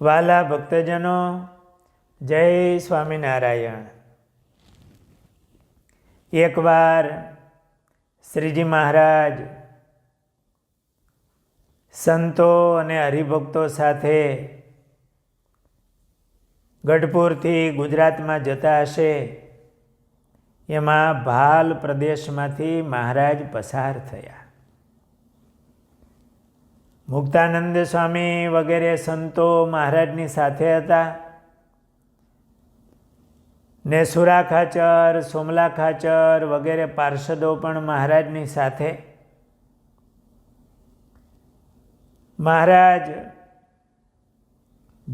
વાલા ભક્તજનો, જય સ્વામિનારાયણ. એકવાર શ્રીજી મહારાજ સંતો અને હરિભક્તો સાથે ગઢપુરથી ગુજરાતમાં જતા હશે, એમાં ભાલ પ્રદેશમાંથી મહારાજ પસાર થયા. મુક્તાનંદ સ્વામી વગેરે સંતો મહારાજની સાથે હતા. ને સુરા ખાચર, સોમલા ખાચર વગેરે પાર્ષદો પણ મહારાજની સાથે. મહારાજ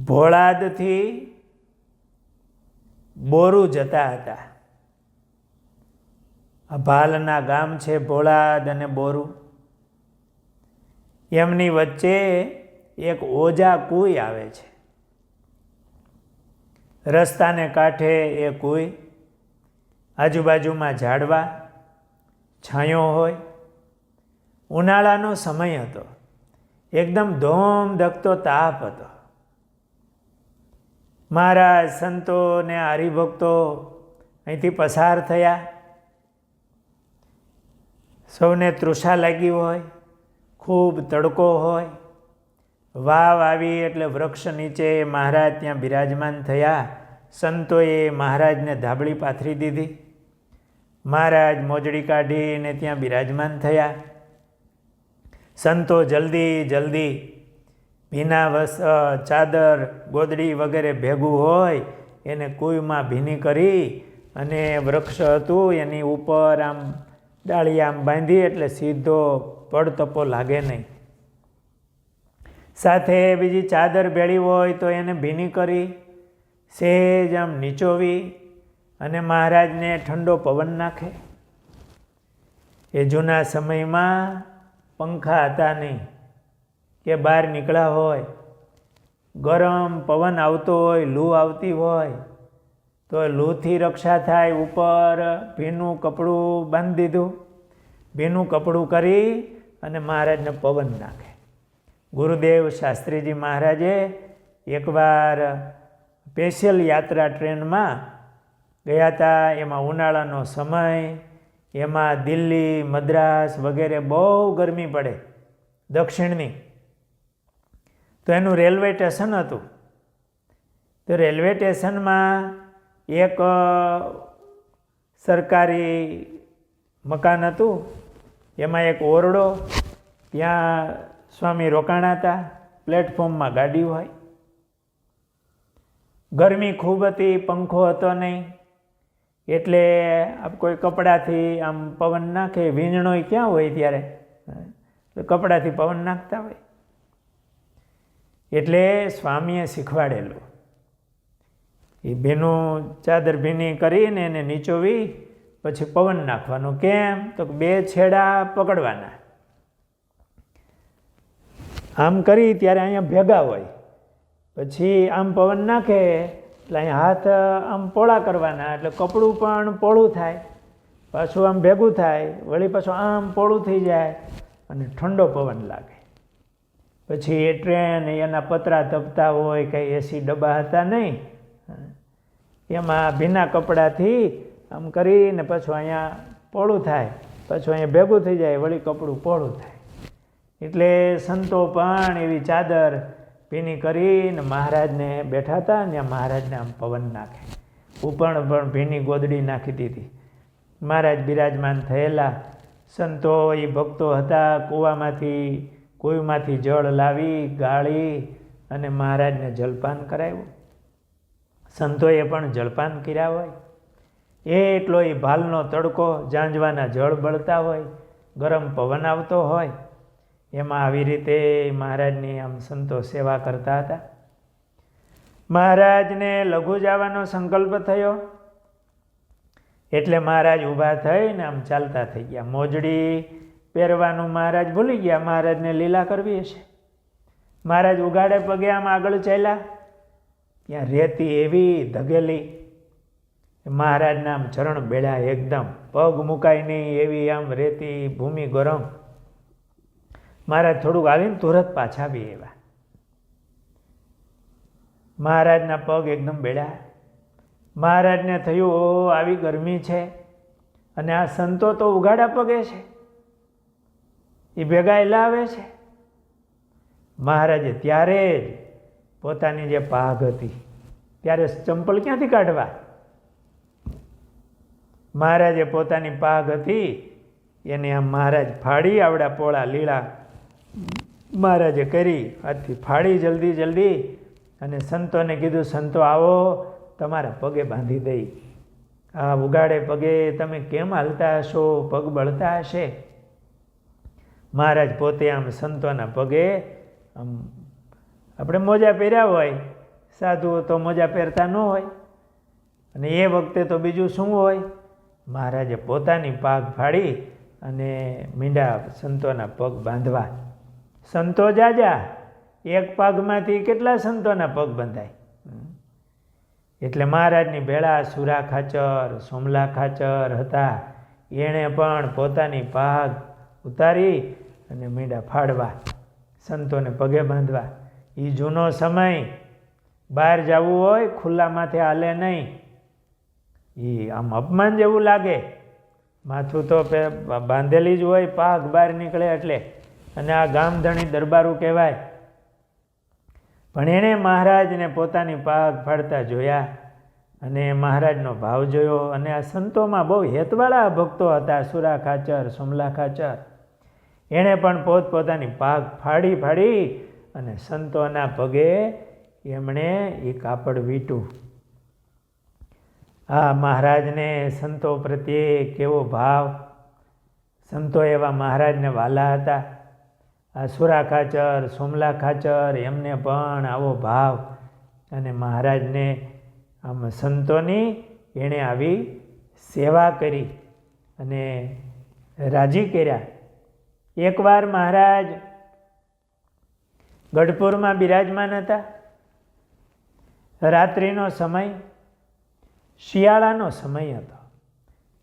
ભોળાદથી બોરુ જતા હતા. ભાલના ગામ છે ભોળાદ અને બોરું. એમની વચ્ચે એક ઓજા કુઈ આવે છે. રસ્તાને કાંઠે એ કુઈ આજુબાજુમાં ઝાડવા છાંયો હોય. ઉનાળાનો સમય હતો. એકદમ ધોમ ધકતો તાપ હતો. મહારાજ સંતો ને હરિભક્તો અહીંથી પસાર થયા. સૌને તૃષા લાગી હોય. ખૂબ તડકો હોય. વાવ આવી એટલે વૃક્ષ નીચે મહારાજ ત્યાં બિરાજમાન થયા. સંતોએ મહારાજને ધાબળી પાથરી દીધી. મહારાજ મોજડી કાઢીને ત્યાં બિરાજમાન થયા. સંતો જલ્દી જલ્દી ભીના વસ ચાદર, ગોદડી વગેરે ભેગું હોય એને કુઈમાં ભીની કરી અને વૃક્ષ હતું એની ઉપર આમ ડાળી આમ બાંધી એટલે સીધો પડતપો લાગે નહીં. સાથે બીજી ચાદર ભેળી હોય તો એને ભીની કરી સહેજ આમ નીચોવી અને મહારાજને ઠંડો પવન નાખે. એ જૂના સમયમાં પંખા હતા નહીં, કે બહાર નીકળ્યા હોય, ગરમ પવન આવતો હોય, લૂ આવતી હોય, તો લૂથી રક્ષા થાય, ઉપર ભીનું કપડું બાંધી દીધું. ભીનું કપડું કરી અને મહારાજને પવન નાખે. ગુરુદેવ શાસ્ત્રીજી મહારાજે એકવાર સ્પેશિયલ યાત્રા ટ્રેનમાં ગયા હતા. એમાં ઉનાળાનો સમય, એમાં દિલ્હી, મદ્રાસ વગેરે બહુ ગરમી પડે દક્ષિણની. તો એનું રેલવે સ્ટેશન હતું. તો રેલવે સ્ટેશનમાં એક સરકારી મકાન હતું. એમાં એક ઓરડો, ત્યાં સ્વામી રોકાણા હતા પ્લેટફોર્મમાં ગાડી હોય. ગરમી ખૂબ હતી, પંખો હતો નહીં, એટલે આપ કોઈ કપડાથી આમ પવન નાખે વીંજણોય ક્યાં હોય ત્યારે? કપડાથી પવન નાખતા હોય. એટલે સ્વામીએ શીખવાડેલું. એ ભીનું ચાદર ભીની કરીને એને નીચોવી પછી પવન નાખવાનો કેમ? તો બે છેડા પકડવાના. આમ કરી ત્યારે અહીંયા ભેગા હોય. પછી આમ પવન નાખે, એટલે અહીંયા હાથ આમ પોળા કરવાના, એટલે કપડું પણ પોળું થાય. પાછું આમ ભેગું થાય, વળી પાછું આમ પોળું થઈ જાય, અને ઠંડો પવન લાગે. પછી એ ટ્રેન એના પતરા તપતા હોય, કંઈ એસી ડબ્બા હતા નહીં. એમાં ભીના કપડાથી આમ કરીને પાછું અહીંયા પોળું થાય. પાછું અહીંયા ભેગું થઈ જાય, વળી કપડું પોળું થાય. એટલે સંતો પણ એવી ચાદર ભીની કરીને મહારાજને બેઠા હતા ને મહારાજને આમ પવન નાખે. ઉપર પણ ભીની ગોદડી નાખી દીધી. મહારાજ બિરાજમાન થયેલા. સંતો એ ભક્તો હતા, કૂવામાંથી કુઈમાંથી જળ લાવી, ગાળી અને મહારાજને જલપાન કરાવ્યું. સંતોએ પણ જળપાન કર્યા હોય. એટલો એ ભાલનો તડકો ઝાંઝવાના જળ બળતા હોય, ગરમ પવન આવતો હોય, એમાં આવી રીતે મહારાજની આમ સંતો સેવા કરતા હતા. મહારાજને લઘુ જવાનો સંકલ્પ થયો. એટલે મહારાજ ઊભા થઈને આમ ચાલતા થઈ ગયા. મોજડી પહેરવાનું મહારાજ ભૂલી ગયા. મહારાજને લીલા કરવી હશે. મહારાજ ઉગાડે પગે આમ આગળ ચાલ્યા. ત્યાં રેતી એવી ધગેલી મહારાજના આમ ચરણ બેળા એકદમ. પગ મુકાય નહીં એવી આમ રેતી ભૂમિ ગરમ. મહારાજ થોડુંક આવીને તુરત પાછા બી એવા મહારાજના પગ એકદમ બેળા. મહારાજને થયું, ઓ, આવી ગરમી છે અને આ સંતો તો ઉગાડા પગે છે. એ ભેગા આવે છે. મહારાજે ત્યારે જ પોતાની જે પાઘ હતી, ત્યારે ચંપલ ક્યાંથી કાઢવા? મહારાજે પોતાની પાઘ હતી, એને આમ મહારાજ ફાડી આવડા પોળા લીલા મહારાજે કરી, હાથથી ફાડી જલ્દી જલ્દી, અને સંતોને કીધું, સંતો આવો, તમારા પગે બાંધી દઈ. આ ઉગાડે પગે તમે કેમ હાલતા હશો? પગ બળતા હશે? મહારાજ પોતે આમ સંતોના પગે આમ આપણે મોજા પહેર્યા હોય, સાધુઓ તો મોજા પહેરતા ન હોય, અને એ વખતે તો બીજું શું હોય? મહારાજે પોતાની પાગ ફાડી અને મીંડા સંતોના પગ બાંધવા. સંતો જાજા એક પાગમાંથી કેટલા સંતોના પગ બંધાય? એટલે મહારાજની ભેળા સુરા ખાચર, સોમલા ખાચર હતા. એણે પણ પોતાની પાગ ઉતારી અને મીંડા ફાડવા, સંતોને પગે બાંધવા. એ જૂનો સમય, બહાર જવું હોય, ખુલ્લા માથે હાલે નહીં. એ આમ અપમાન જેવું લાગે. માથું તો બાંધેલી જ હોય, પાક બહાર નીકળે એટલે. અને આ ગામધણી દરબારું કહેવાય. પણ એણે મહારાજને પોતાની પાગ ફાડતા જોયા અને મહારાજનો ભાવ જોયો અને આ સંતોમાં બહુ હેતવાળા ભક્તો હતા, સુરા ખાચર, સુમલા ખાચર. એણે પણ પોતપોતાની પાગ ફાડી ફાડી અને સંતોના પગે એમણે એ કાપડ વીટ્યું. આ મહારાજને સંતો પ્રત્યે કેવો ભાવ? સંતો એવા મહારાજને વાલા હતા. આ સુરા ખાચર, સોમલા ખાચર, એમને પણ આવો ભાવ. અને મહારાજને આમ સંતોની એણે આવી સેવા કરી અને રાજી કર્યા. એકવાર મહારાજ ગઢપુરમાં બિરાજમાન હતા. રાત્રિનો સમય શિયાળાનો સમય હતો.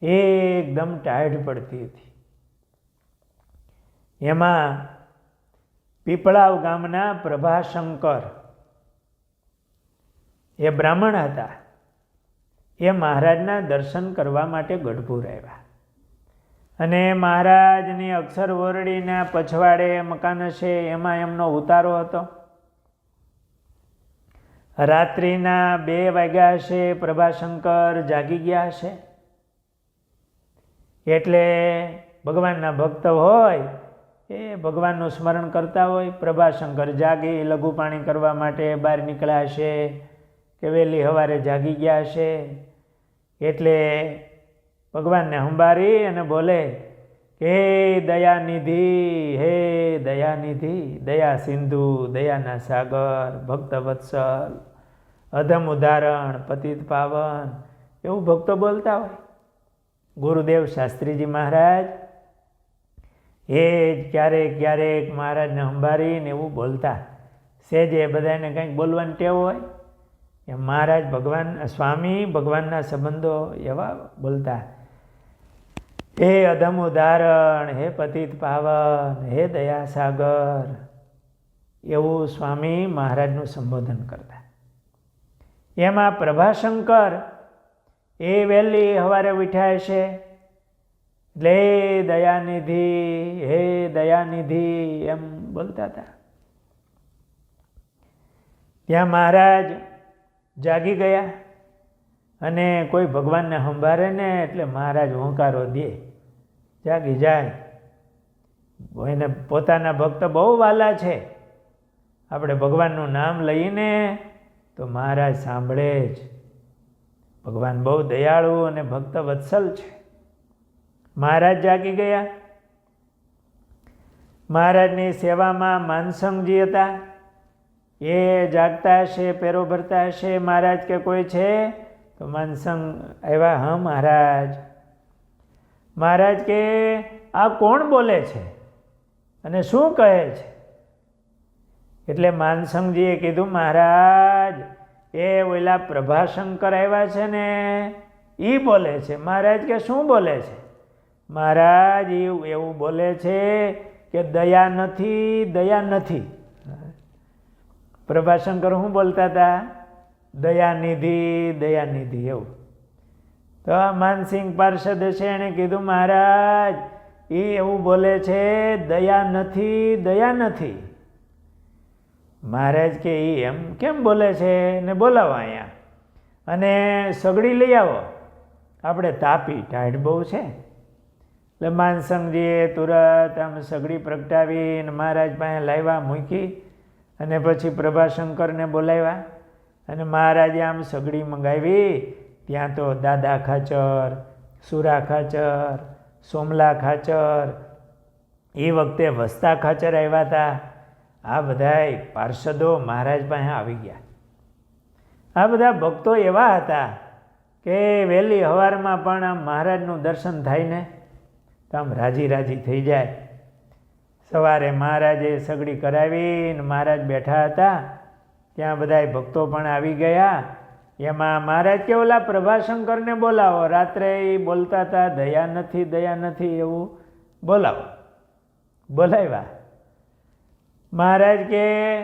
એકદમ ટાઢ પડતી હતી. એમાં પીપળાવ ગામના પ્રભાશંકર એ બ્રાહ્મણ હતા. એ મહારાજના દર્શન કરવા માટે ગઢપુર આવ્યા. અને મહારાજની અક્ષર વરડીના પછવાડે મકાન છે એમાં એમનો ઉતારો હતો. રાત્રિના બે વાગ્યા હશે, પ્રભાશંકર જાગી ગયા હશે. એટલે ભગવાનના ભક્ત હોય, એ ભગવાનનું સ્મરણ કરતા હોય, પ્રભાશંકર જાગી લઘુ પાણી કરવા માટે બહાર નીકળ્યા હશે, કે વહેલી સવારે જાગી ગયા હશે. એટલે ભગવાનને સંભારી અને બોલે હે દયાનિધિ હે દયાનિધિ, દયા સિંધુ, દયાના સાગર, ભક્ત વત્સલ, અધમ ઉદાહરણ, પતિત પાવન, એવું ભક્તો બોલતા હોય. ગુરુદેવ શાસ્ત્રીજી મહારાજ એ જ ક્યારેક ક્યારેક મહારાજને સંભારીને એવું બોલતા. સેજે બધાને કંઈક બોલવાની ટેવ હોય. એમ મહારાજ ભગવાન, સ્વામી ભગવાનના સંબંધો એવા બોલતા. હે અધમ ઉદાહરણ, હે પતિત પાવન, હે દયાસાગર. એવું સ્વામી મહારાજનું સંબોધન કરતા. એમાં પ્રભાશંકર, એ વહેલી સવારે ઉઠ્યા છે? હે દયાનિધિ હે દયાનિધિ, એમ બોલતા હતા. ત્યાં મહારાજ જાગી ગયા. અને કોઈ ભગવાનને સંભાળે ને એટલે મહારાજ હોંકારો દે. જાગી જાય. એને પોતાના ભક્ત બહુ વાલા છે. આપણે ભગવાનનું નામ લઈને તો મહારાજ સાંભળે જ. ભગવાન બહુ દયાળુ અને ભક્ત વત્સલ છે. મહારાજ જાગી ગયા. મહારાજની સેવામાં માનસંગજી હતા. એ જાગતા હશે, પેરો ભરતા હશે. મહારાજ કે કોઈ છે? તો માનસંગ આવ્યા, હા મહારાજ. મહારાજ કે, આ કોણ બોલે છે અને શું કહે છે? એટલે માનસંગજીએ કીધું, મહારાજ, એ ઓલા પ્રભાશંકર આવ્યા છે ને એ બોલે છે. મહારાજ કે, શું બોલે છે? મહારાજ એ એવું બોલે છે કે દયા નથી દયા નથી. પ્રભાશંકર શું બોલતા હતા દયાનિધિ દયાનિધિ એવું. તો માનસિંહ પાર્ષદ છે એણે કીધું, મહારાજ એ એવું બોલે છે, દયા નથી દયા નથી. મહારાજ કે એ એમ કેમ બોલે છે? ને બોલાવો અહીંયા. અને સગડી લઈ આવો. આપણે તાપી ટાઢ બહુ છે. એટલે માનસંગજીએ તુરત આમ સગડી પ્રગટાવીને મહારાજ પાસે લાવ્યા, મૂકી અને પછી પ્રભાશંકરને બોલાવ્યા. અને મહારાજે આમ સગડી મંગાવી. ત્યાં તો દાદા ખાચર, સુરા ખાચર, સોમલા ખાચર, એ વખતે વસ્તા ખાચર આવ્યા હતા. આ બધાય પાર્ષદો મહારાજ પાસે આવી ગયા. આ બધા ભક્તો એવા હતા કે વહેલી હવારમાં પણ આમ મહારાજનું દર્શન થાય ને, તો આમ રાજી રાજી થઈ જાય. સવારે મહારાજે સગડી કરાવીને મહારાજ બેઠા હતા. ત્યાં બધાય ભક્તો પણ આવી ગયા. એમાં મહારાજ કે, ઓલા પ્રભાશંકરને બોલાવો. રાત્રે એ બોલતા હતા, દયા નથી દયા નથી, એવું બોલાવો. બોલાવ્યા. મહારાજ કે,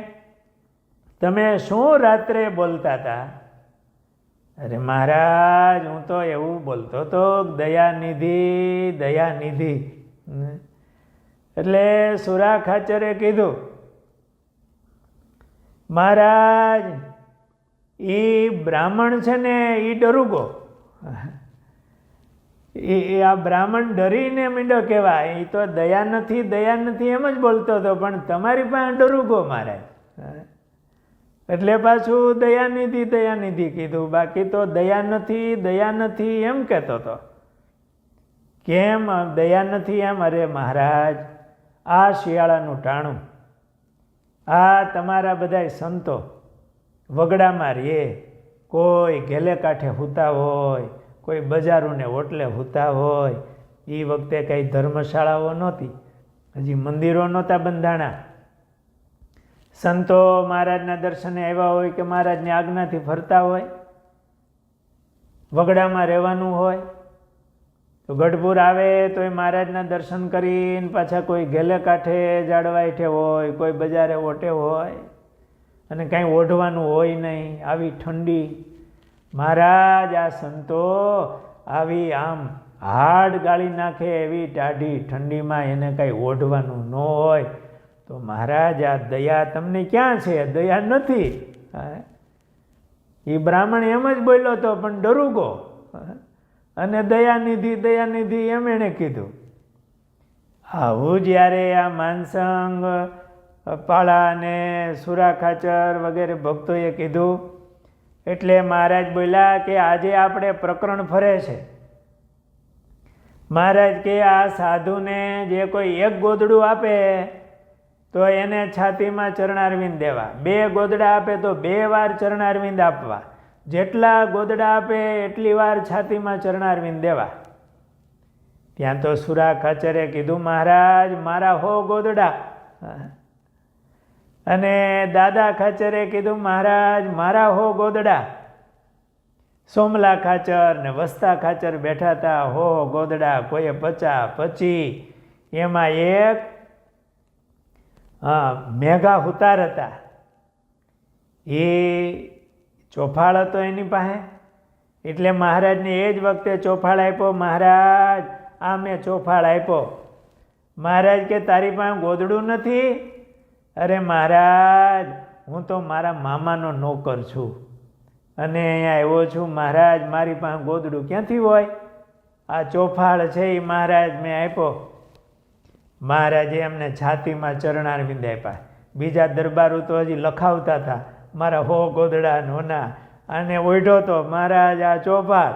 તમે શું રાત્રે બોલતા હતા? અરે મહારાજ, હું તો એવું બોલતો હતો દયાનિધિ દયાનિધિ. એટલે સુરા ખાચરે કીધું મહારાજ, એ બ્રાહ્મણ છે ને એ ડરુગો. એ એ આ બ્રાહ્મણ ડરીને મીંડો કહેવાય. એ તો દયા નથી દયા નથી એમ જ બોલતો હતો, પણ તમારી પાસે ડરુગો મહારાજ. એટલે પાછું દયાનિધિ દયાનિધિ કીધું. બાકી તો દયા નથી દયા નથી એમ કહેતો હતો. કેમ? દયા નથી એમ? અરે મહારાજ, આ શિયાળાનું ટાણું. આ તમારા બધાય સંતો વગડામાં રે. કોઈ ઘેલે કાંઠે હૂતા હોય, કોઈ બજારોને ઓટલે હૂતા હોય. એ વખતે કંઈ ધર્મશાળાઓ નહોતી. હજી મંદિરો નહોતા બંધાણા. સંતો મહારાજના દર્શને આવ્યા હોય કે મહારાજની આજ્ઞાથી ફરતા હોય, વગડામાં રહેવાનું હોય તો ગઢપુર આવે તો એ મહારાજના દર્શન કરીને પાછા કોઈ ગેલે કાંઠે જાડવા હેઠે હોય, કોઈ બજારે ઓટે હોય અને કાંઈ ઓઢવાનું હોય નહીં, આવી ઠંડી. મહારાજ, આ સંતો આવી આમ હાડ ગાળી નાખે એવી ટાઢી ઠંડીમાં એને કાંઈ ઓઢવાનું ન હોય. તો મહારાજ, આ દયા તમને ક્યાં છે? દયા નથી. એ બ્રાહ્મણ એમ જ બોલ્યો હતો પણ ડરુગો અને દયાનિધિ દયાનિધિ એમ એણે કીધું. આવું જ્યારે આ માનસંગ, પાળા અને સુરા ખાચર વગેરે ભક્તોએ કીધું, એટલે મહારાજ બોલ્યા કે આજે આપણે પ્રકરણ ફરે છે. મહારાજ કે આ સાધુને જે કોઈ એક ગોદડું આપે, તો એને છાતીમાં ચરણારવિંદ દેવા. બે ગોદડા આપે તો બે વાર ચરણારવિંદ આપવા. જેટલા ગોદડા આપે એટલી વાર છાતીમાં ચરણારવિંદ દેવા. ત્યાં તો સુરા ખાચરે કીધું, મહારાજ, મારા હો ગોદડા. અને દાદા ખાચરે કીધું, મહારાજ, મારા હો ગોદડા. સોમલા ખાચર ને વસ્તા ખાચર બેઠા હતા, હો ગોદડા કોઈએ પચા પચી એમાં એક મેઘા હુતાર હતા. એ ચોફાળ હતો એની પાસે? એટલે મહારાજને એ જ વખતે ચોફાળ આપ્યો, મહારાજ, આ મેં ચોફાળ આપ્યો. મહારાજ કે, તારી પાસે ગોદડું નથી? અરે મહારાજ, હું તો મારા મામાનો નોકર છું અને અહીંયા આવ્યો છું. મહારાજ, મારી પાસે ગોદડું ક્યાંથી હોય? આ ચોફાળ છે એ મહારાજ મેં આપ્યો. મહારાજે એમને છાતીમાં ચરણારવિંદ આપ્યા. બીજા દરબારો તો હજી લખાવતા હતા. મારા હો ગોદડા નોના. અને ઓઢો તો મહારાજ આ ચોફાળ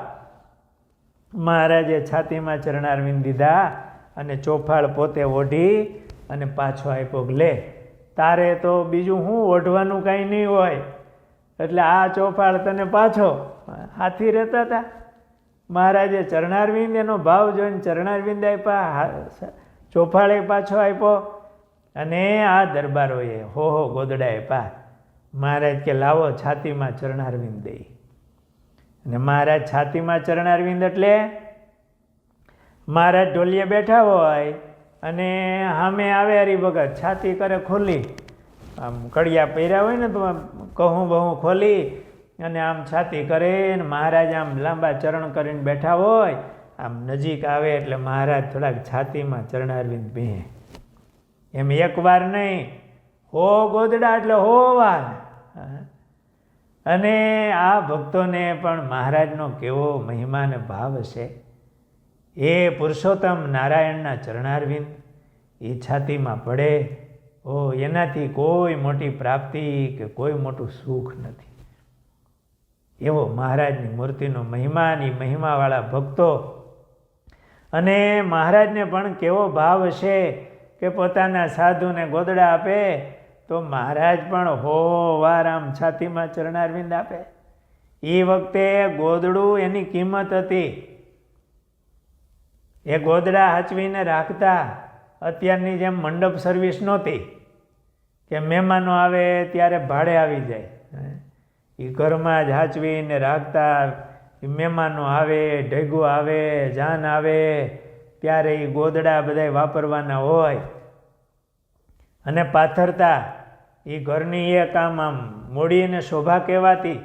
મહારાજે છાતીમાં ચરણારવિંદ દીધા અને ચોફાળ પોતે ઓઢી અને પાછો આપ્યો લે. તારે તો બીજું શું ઓઢવાનું કાંઈ નહીં હોય. એટલે આ ચોફાળ તને પાછો. હાથી રહેતા હતા મહારાજે ચરણારવિંદ એનો ભાવ જોઈને ચરણારવિંદ આપ્યા હા- ચોફાળે પાછો આપ્યો અને આ દરબારોએ હો હો ગોદડા આપ્યા મહારાજ કે, લાવો છાતીમાં ચરણારવિંદ દઈ. અને મહારાજ છાતીમાં ચરણારવિંદ એટલે મહારાજ ઢોલીએ બેઠા હોય અને સામે આવે હરિભગત, છાતી કરે ખોલી. આમ કડિયા પહેર્યા હોય ને, તો કહું બહું ખોલી અને આમ છાતી કરે ને મહારાજ આમ લાંબા ચરણ કરીને બેઠા હોય, આમ નજીક આવે એટલે મહારાજ થોડાક છાતીમાં ચરણારવિંદ બે એમ એકવાર નહીં હો ગોદડા એટલે હો વાર. અને આ ભક્તોને પણ મહારાજનો કેવો મહિમાને ભાવ છે. એ પુરુષોત્તમ નારાયણના ચરણારવિંદ એ છાતીમાં પડે. ઓ, એનાથી કોઈ મોટી પ્રાપ્તિ કે કોઈ મોટું સુખ નથી. એવો મહારાજની મૂર્તિનો મહિમાની મહિમાવાળા ભક્તો. અને મહારાજને પણ કેવો ભાવ છે કે પોતાના સાધુને ગોદડા આપે તો મહારાજ પણ હો વાર આમ છાતીમાં ચરણારવિંદ આપે. એ વખતે ગોદડું એની કિંમત હતી. એ ગોદડા હાચવીને રાખતા અત્યારની જેમ મંડપ સર્વિસ નહોતી. કે મહેમાનો આવે ત્યારે ભાડે આવી જાય. એ ઘરમાં જ હાચવીને રાખતા મહેમાનો આવે, ઢેગું આવે, જાન આવે, ત્યારે એ ગોદડા બધાય વાપરવાના હોય. અને પાથરતા એ ઘરની એક આમ આમ મૂડી અને શોભા કહેવાતી.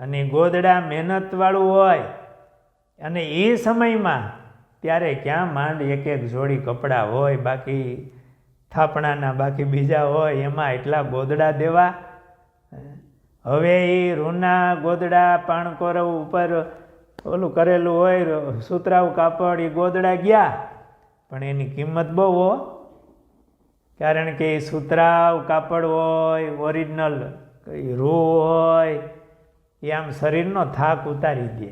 અને ગોદડા મહેનતવાળું હોય, અને એ સમયમાં ત્યારે ક્યાં માંડ એક એક જોડી કપડાં હોય, બાકી થાપણાના, બાકી બીજા હોય, એમાં એટલા ગોદડા દેવા. હવે એ રૂના ગોદડા પાણકોરવ ઉપર ઓલું કરેલું હોય સુતરાવ કાપડ એ ગોદડા ગયા. પણ એની કિંમત બહુ કારણ કે એ સુતરાવ કાપડ હોય ઓરિજિનલ રૂ હોય, એ આમ શરીરનો થાક ઉતારી દે.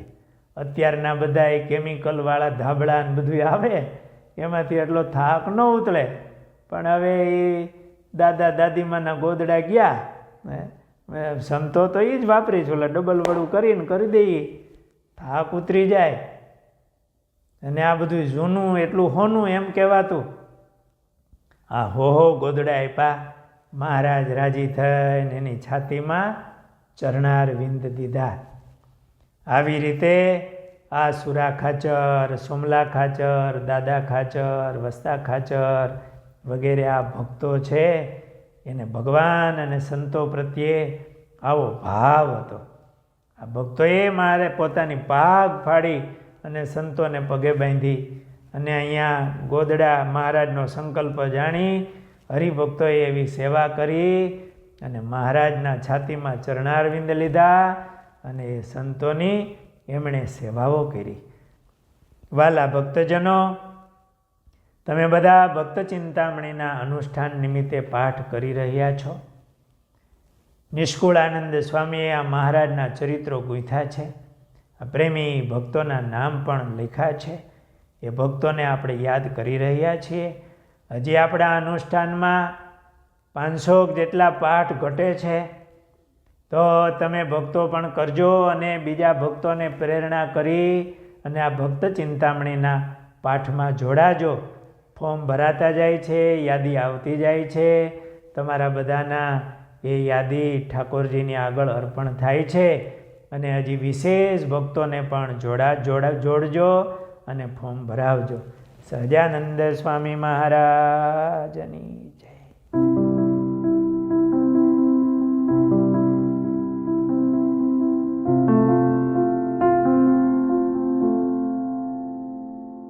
અત્યારના બધા એ કેમિકલવાળા ધાબળા ને બધું આવે, એમાંથી એટલો થાક ન ઉતળે પણ હવે એ દાદા દાદીમાના ગોદડા ગયા સંતો તો એ જ વાપરી છું ડબલ વડું કરીને કરી દઈએ. થાક ઉતરી જાય. અને આ બધું જૂનું, એટલું હોનું એમ કહેવાતું. આ હો હો ગોદડા આપ્યા મહારાજ રાજી થઈને એની છાતીમાં ચરણાર વિંદ દીધા. આવી રીતે આ સુરા ખાચર, સોમલા ખાચર, દાદા ખાચર, વસ્તા ખાચર વગેરે આ ભક્તો છે, એને ભગવાન અને સંતો પ્રત્યે આવો ભાવ હતો. આ ભક્તોએ મારે પોતાની પાગ ફાડી અને સંતોને પગે બાંધી અને અહીંયા ગોદડા મહારાજનો સંકલ્પ જાણી હરિભક્તોએ એવી સેવા કરી અને મહારાજના છાતીમાં ચરણારવિંદ લીધા અને એ સંતોની એમણે સેવાઓ કરી. વાલા ભક્તજનો, તમે બધા ભક્ત ચિંતામણીના અનુષ્ઠાન નિમિત્તે પાઠ કરી રહ્યા છો? નિષ્કુળ આનંદ સ્વામીએ આ મહારાજના ચરિત્રો ગૂંથ્યા છે. આ પ્રેમી ભક્તોના નામ પણ લખ્યા છે. એ ભક્તોને આપણે યાદ કરી રહ્યા છીએ. હજી આપણા અનુષ્ઠાનમાં પાંચસો જેટલા પાઠ ઘટે છે. તો તમે ભક્તો પણ કરજો અને બીજા ભક્તોને પ્રેરણા કરી અને આ ભક્ત ચિંતામણીના પાઠમાં જોડાજો. ફોર્મ ભરાતા જાય છે, યાદી આવતી જાય છે. તમારા બધાના એ યાદી ઠાકોરજીની આગળ અર્પણ થાય છે. અને હજી વિશેષ ભક્તોને પણ જોડા જોડા જોડજો અને ફોર્મ ભરાવજો. સહજાનંદ સ્વામી મહારાજની જય.